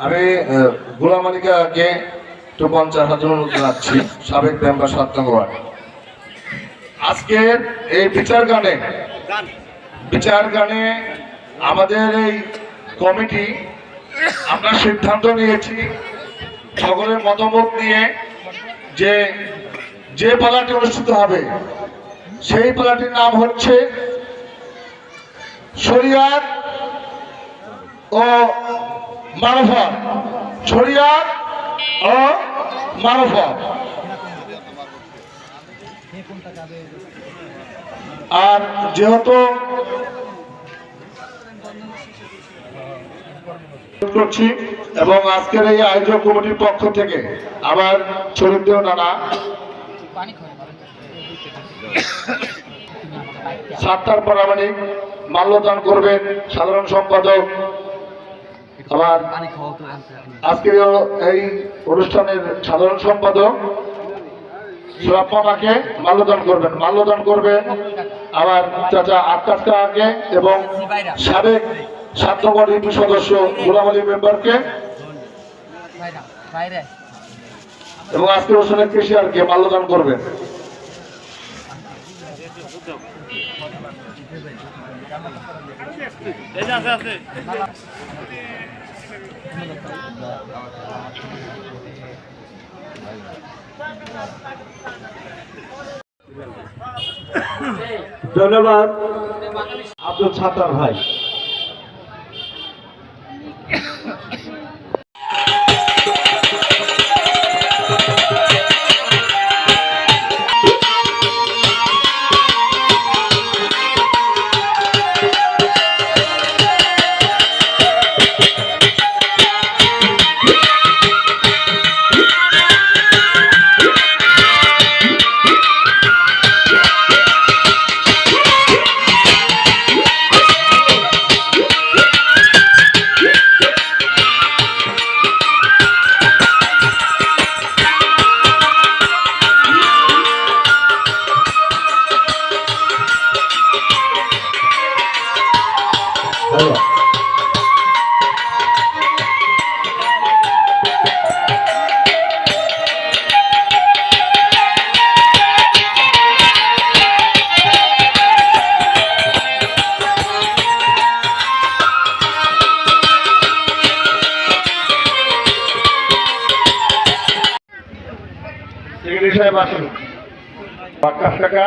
আমি আহ, গোলাম আলীকে একটু পঞ্চাশ হাজার অনুরোধ জানাচ্ছি সাবেক মেম্বার সাত নম্বর আজকের এই বিচার গানে বিচার গানে আমাদের এই কমিটি আমরা সিদ্ধান্ত নিয়েছি সকলের মতামত নিয়ে যে যে পালাটি অনুষ্ঠিত হবে সেই পালাটির নাম হচ্ছে শরিয়াত ও ও আর যেহেতু করছি এবং আজকের এই আয়োজক কমিটির পক্ষ থেকে আমার শরীরদেও নানা, সাতটার পরামানিক মাল্যদান করবেন সাধারণ সম্পাদক আমার আজকের এই অনুষ্ঠানের সাধারণ সম্পাদক সুরাপ্পাকে মাল্যদান করবেন। মাল্যদান করবেন আমার চাচা আকাশ এবং সাবেক সাতনগর ইউপি সদস্য গোলাম আলী মেম্বারকে। এবং আজকের অনুষ্ঠানের কেশিয়ারকে মাল্যদান করবেন। ধন্যবাদ। আব্দুল ছাত্র ভাই। সেক্রেটারি সাহেব আসুন আকাশ কাকা